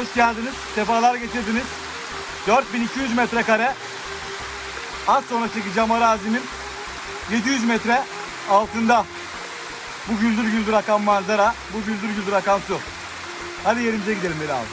hoş geldiniz. Sefalar getirdiniz. 4200 metrekare. Az sonra çekeceğim arazinin 700 metre altında. Bu güldür güldür akan manzara, bu güldür güldür akan su. Hadi yerimize gidelim Veli abi.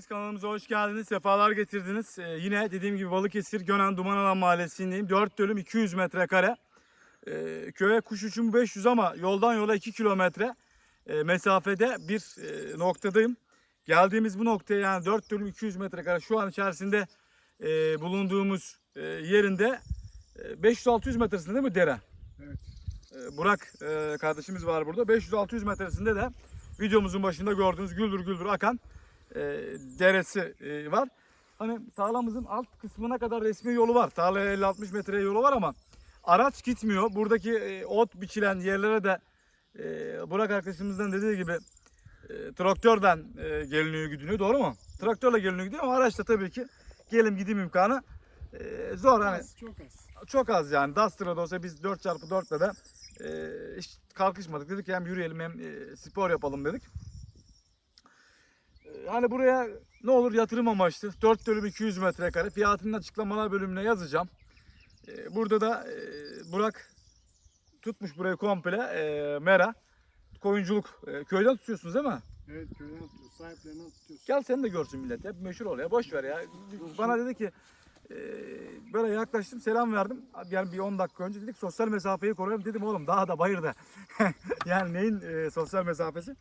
Hepiniz kanalımıza hoş geldiniz. Sefalar getirdiniz. Ee, yine dediğim gibi Balıkesir Gönen Dumanalan Mahallesi'ndeyim. 4 dönüm 200 metrekare. Ee, köye kuş uçumu 500 ama yoldan yola 2 kilometre e, mesafede bir e, noktadayım. Geldiğimiz bu noktaya yani 4 dönüm 200 metrekare şu an içerisinde e, bulunduğumuz e, yerinde e, 500-600 metresinde değil mi dere? Evet. E, Burak e, kardeşimiz var burada. 500-600 metresinde de videomuzun başında gördüğünüz güldür güldür akan e, deresi e, var. Hani tarlamızın alt kısmına kadar resmi yolu var. Tarlaya 50-60 metre yolu var ama araç gitmiyor. Buradaki e, ot biçilen yerlere de e, Burak arkadaşımızdan dediği gibi e, traktörden e, geliniyor gidiyor. Doğru mu? Traktörle geliniyor gidiyor ama araçla tabii ki gelim gidim imkanı e, zor. Hani Az, çok az. çok az yani. Duster'da da olsa biz 4x4'le de e, hiç kalkışmadık. Dedik hem yürüyelim hem e, spor yapalım dedik. Hani buraya ne olur yatırım amaçlı. 4 dönüm 200 metrekare. Fiyatının açıklamalar bölümüne yazacağım. E, burada da e, Burak tutmuş burayı komple. E, Mera. Koyunculuk. E, köyden tutuyorsunuz değil mi? Evet köyden tutuyoruz. Sahiplerinden tutuyoruz. Gel seni de görsün millet. Hep meşhur ol ya. Boş ver ya. Bana dedi ki böyle yaklaştım selam verdim. Yani bir 10 dakika önce dedik sosyal mesafeyi koruyalım. Dedim oğlum daha da bayırda. yani neyin sosyal mesafesi?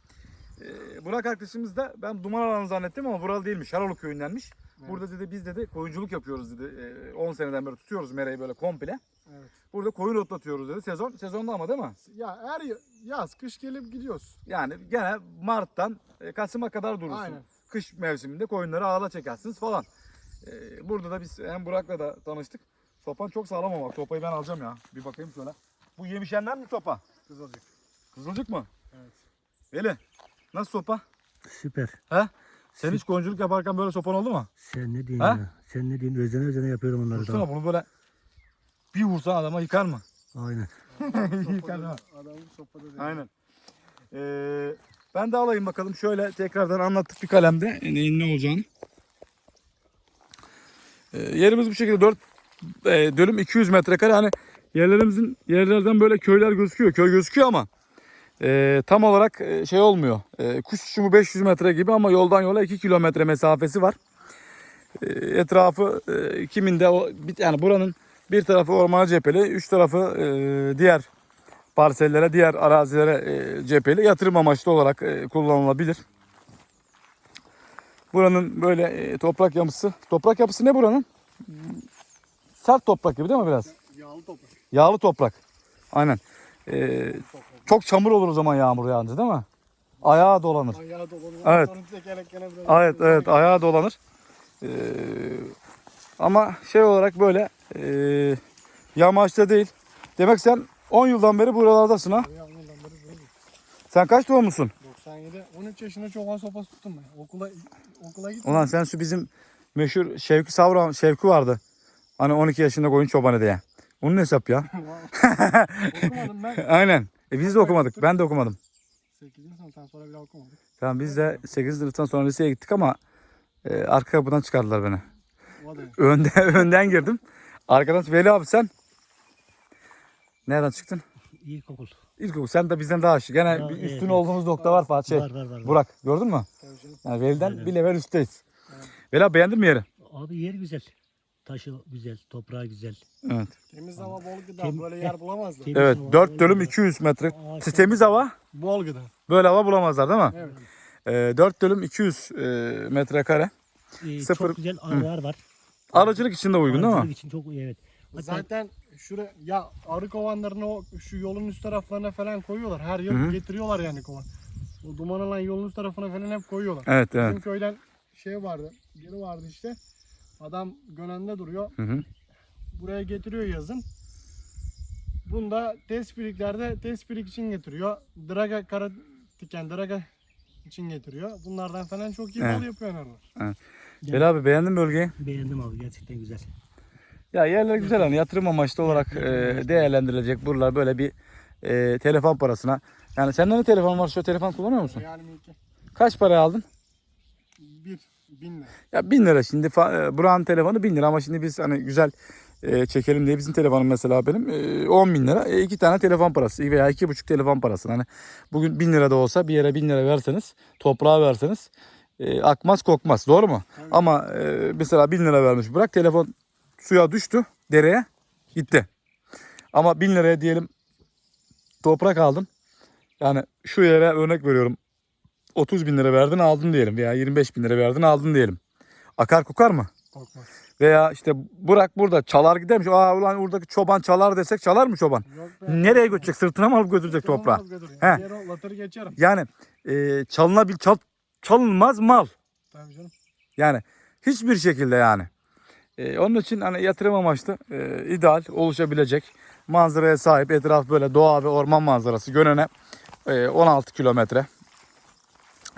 E, Burak arkadaşımız da ben duman alanı zannettim ama buralı değilmiş. Şaralı köyündenmiş. Evet. Burada dedi biz dedi koyunculuk yapıyoruz dedi. E, 10 seneden beri tutuyoruz merayı böyle komple. Evet. Burada koyun otlatıyoruz dedi. Sezon sezonda ama değil mi? Ya her yaz kış gelip gidiyoruz. Yani gene Mart'tan e, Kasım'a kadar durursun. Aynen. Kış mevsiminde koyunları ağla çekersiniz falan. Ee, burada da biz hem Burak'la da tanıştık. Sopan çok sağlam ama bak sopayı ben alacağım ya. Bir bakayım şöyle. Bu yemişenden mi sopa? Kızılcık. Kızılcık mı? Evet. Veli nasıl sopa? Süper. He? Sen hiç koyunculuk yaparken böyle sopan oldu mu? Sen ne diyorsun Ha? ya? Sen ne diyorsun? Özene özene yapıyorum onları Vursana bunu böyle bir vursan adama yıkar mı? Aynen. Yıkar ha. Adamın sopada değil. Aynen. Ee, ben de alayım bakalım. Şöyle tekrardan anlattık bir kalemde e, neyin ne olacağını. Ee, yerimiz bu şekilde 4 e, dönüm 200 metrekare. Hani yerlerimizin yerlerden böyle köyler gözüküyor. Köy gözüküyor ama e, tam olarak e, şey olmuyor. E, kuş uçumu 500 metre gibi ama yoldan yola 2 kilometre mesafesi var. E, etrafı e, kiminde o yani buranın bir tarafı ormana cepheli, üç tarafı e, diğer parsellere, diğer arazilere e, cepheli yatırım amaçlı olarak e, kullanılabilir. Buranın böyle e, toprak yapısı, toprak yapısı ne buranın? Sert toprak gibi değil mi biraz? Yağlı toprak. Yağlı toprak. Aynen. E, çok çamur olur o zaman yağmur yağınca değil mi? Ayağa dolanır. Ayağı dolanıyor. Evet. Evet evet ayağa dolanır. Ee, ama şey olarak böyle e, yamaçta değil. Demek sen 10 yıldan beri buralardasın ha. Sen kaç doğumlusun? 97, 13 yaşında çoban sopası tuttum ben. Okula okula gittim. Ulan sen şu bizim meşhur Şevki Savran Şevki vardı. Hani 12 yaşında koyun çobanı diye. Onun hesap ya. Okumadım ben. Aynen. E biz de okumadık. Ben de okumadım. 8. sınıftan sonra bir daha okumadık. Tamam biz de 8. sınıftan sonra liseye gittik ama e, arka kapıdan çıkardılar beni. Da. Önden, önden girdim. Arkadan Veli abi sen nereden çıktın? İlkokul. İlkokul. Sen de bizden daha aşık. Gene Ya, bir evet, üstün evet. olduğumuz nokta var Fatih. Şey, Var var var. Burak gördün mü? Tabii canım. Yani Veli'den bir level üstteyiz. Veli abi beğendin mi yeri? Abi yer güzel. Taşı güzel. Toprağı güzel. Evet. Temiz hava bol gıda. Tem- Böyle yer bulamazlar. Temiz Evet hava, 4 bol dönüm hava. 200 metre. Ağaçlar- Temiz hava. Bol gıda. Böyle hava bulamazlar değil mi? Evet. Ee, 4 dönüm 200 e, metrekare. Ee, sıfır- Çok güzel arılar var. Aracılık için de uygun değil mi? Arıcılık için çok iyi evet. Hatta Zaten şuraya ya arı kovanlarını o şu yolun üst taraflarına falan koyuyorlar. Her yıl Hı hı. getiriyorlar yani kovan. O duman alan yolun üst tarafına falan hep koyuyorlar. Evet Bizim evet. köyden şey vardı. Biri vardı işte. Adam Gönen'de duruyor. Hı hı. Buraya getiriyor yazın. Bunda tespiriklerde tespirik için getiriyor. Draga kara tiken draga için getiriyor. Bunlardan falan çok iyi Evet. bal yapıyor arılar. Veli abi beğendin mi bölgeyi? Beğendim abi gerçekten güzel. Ya yerler güzel hani yatırım amaçlı olarak e, değerlendirilecek buralar böyle bir e, telefon parasına. Yani sende ne telefon var? Şu telefon kullanıyor musun? Yani iki. Kaç paraya aldın? Bir. Bin lira. Ya 1000 lira şimdi e, Burak'ın telefonu 1000 lira ama şimdi biz hani güzel e, çekelim diye bizim telefonum mesela benim e, 10 bin lira. E, iki tane telefon parası veya iki buçuk telefon parası. Hani bugün 1000 lira da olsa bir yere 1000 lira verseniz toprağa verseniz e, akmaz kokmaz doğru mu? Tabii. Ama e, mesela 1000 lira vermiş Burak telefon suya düştü dereye gitti. Ama 1000 liraya diyelim toprak aldın. Yani şu yere örnek veriyorum 30 bin lira verdin aldın diyelim veya 25 bin lira verdin aldın diyelim. Akar kokar mı? Korkmaz. Veya işte Burak burada çalar gidermiş. Aa ulan oradaki çoban çalar desek çalar mı çoban? Yok be. Nereye götürecek? Sırtına mı alıp götürecek götür. He. Latır geçerim. Yani e, çalınabil çal, çalınmaz mal. Tabii canım. Yani hiçbir şekilde yani. E, onun için hani yatırım amaçlı e, ideal oluşabilecek manzaraya sahip etraf böyle doğa ve orman manzarası Gönen'e e, 16 kilometre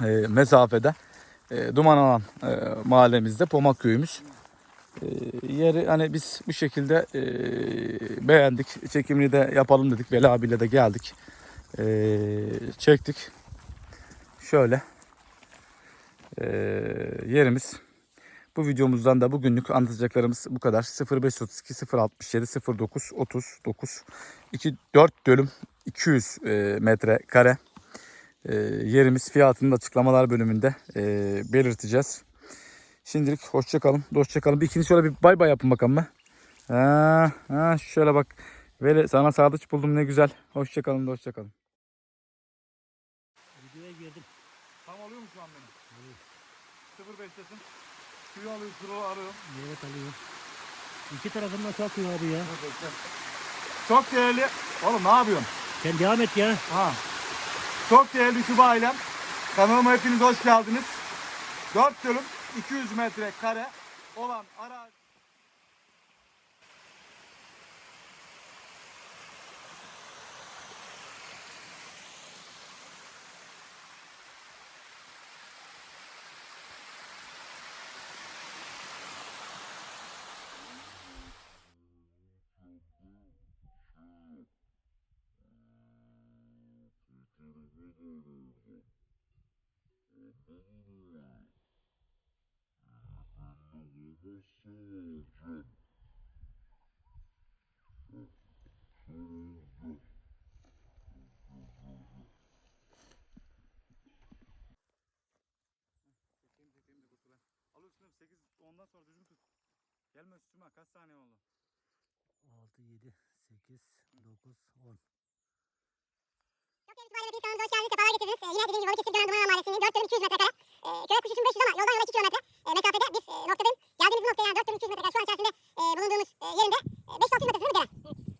e, mesafede e, Duman alan e, mahallemizde Pomak köyümüz. E, yeri hani biz bu şekilde e, beğendik. Çekimini de yapalım dedik. Veli abiyle de geldik. E, çektik. Şöyle e, yerimiz. Bu videomuzdan da bugünlük anlatacaklarımız bu kadar. 0532 067 09 39 2 4 dönüm 200 e, metre kare e, yerimiz fiyatını da açıklamalar bölümünde e, belirteceğiz. Şimdilik hoşça kalın. Hoşça kalın. Bir ikinci şöyle bir bay bay yapın bakalım mı? Ha, ha, şöyle bak. Veli sana sadıç buldum ne güzel. Hoşça kalın da hoşça kalın. Videoya girdim. Tam alıyor mu şu an beni? 05'tesin. Suyu alıyor, kuru arıyor. Evet alıyorum. İki tarafından kalkıyor abi ya. Çok değerli. Oğlum ne yapıyorsun? Sen devam et ya. Ha. Çok değerli YouTube ailem. Kanalıma hepiniz hoş geldiniz. 4 dönüm 200 metre kare olan arazi. Al üstüne 8 ondan sonra düzgün tut. Gelme üstüme kaç saniye oldu? 6, 7, 8, 9, 10. Çok itibariyle bir hoş geldiniz, getirdiniz. Ee, yine dediğim gibi Balıkesir Gönen Duman Mahallesi'nin 4 dönüm 200 metrekare. Ee, köye kuş için 500 ama yoldan yola 2 kilometre e, mesafede biz e, noktadayım. Geldiğimiz bu noktaya yani 4 dönüm 200 metrekare şu an içerisinde e, bulunduğumuz e, yerinde e, 500-600 metresinde bir dere.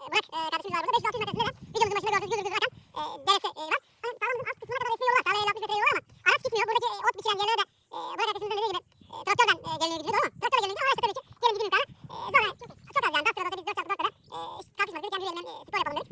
E, Burak e, kardeşimiz var burada. 500-600 metresinde de videomuzun başında gördüğünüz güldür güldür akan e, deresi e, var. Hani tarlamızın alt kısmına kadar resmi yolu var. Tarlaya 50 metre yolu var ama araç gitmiyor. Buradaki e, ot biçilen yerlere de e, Burak kardeşimizin dediği gibi e, traktörden e, geliniyor gidiyor ama traktörle geliniyor araçla tabii ki gelin gidin yukarı. E, sonra çok az yani dakikada olsa biz 4 çarpı 4 kadar e, tartışmadık dedik kendi üzerimden e, spor yapalım dedik.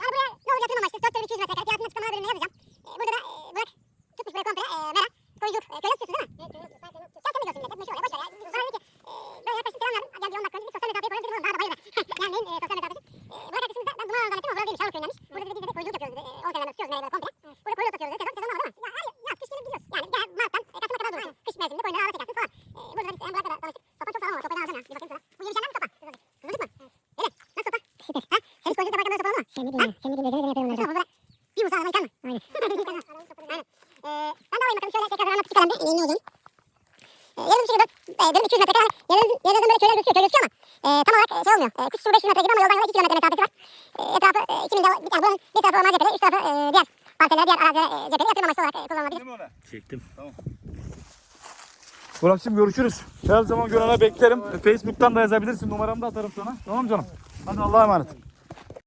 Yani buraya ne olur yatırım amaçlı 4 dönüm 200 metrekare fiyatını açıklamalar bölümüne yazacağım. E, burada da e, Burak tutmuş böyle komple e, mera, koyucuk, e, köy tutuyorsun değil mi? Evet, köy tutuyorsun. Sen sen biliyorsun millet, hep meşhur ya, boş ver ya. Bana dedi ki, e, böyle yaklaşık selam verdim. Hadi bir 10 dakika önce bir sosyal mesafeyi koyalım dedim oğlum daha da bayılma. yani neyin e, sosyal mesafesi? E, Burak arkadaşımız da ben duman alanı zannettim ama burada değilmiş, Şarlık köyündenmiş. Burada dedi biz de koyuculuk yapıyoruz dedi. E, 10 senedir tutuyoruz merayı böyle komple. Burada koyuluk atıyoruz dedi. Sezon, sezon var değil mi? Ya her yaz kış gelip gidiyoruz. Yani gel Mart'tan e, Kasım'a kadar durursun. Kış mevsiminde koyunları ağda çekersin falan. E, burada da biz en Burak'la da tanıştık. Sopan çok sağlam ama sopayı da alacağım ya. Bir bakayım sana. Bu yumuşayan mı sopa? Kızılcık mı? Evet. Nasıl sopa? Süper. Ha? Sen hiç koyunculuk de değil. Sen de değil. Sen de yapıyorum. Bir uzağa yıkar mı? Aynen. Aynen. Ee, ben de alayım bakalım şöyle tekrar anlattık kalemde. Yeni olacağım. Ee, yarım e, dönüm 200 metre. Yani yarım, yarım böyle köyler gözüküyor, köy gözüküyor ama e, tam olarak e, şey olmuyor. E, kuş uçuşu 500 metre gibi ama yoldan yola 2 kilometre mesafesi var. E, etrafı e, 2000 de, yani bunun bir tarafı orman cepheli, üst tarafı e, diğer parseller, diğer araziler e, cepheli yatırım amaçlı olarak e, kullanılabilir. Çektim. Burak'cığım görüşürüz. Her zaman Gönen'e beklerim. Facebook'tan da yazabilirsin. Numaramı da atarım sana. Tamam canım. Hadi Allah'a emanet.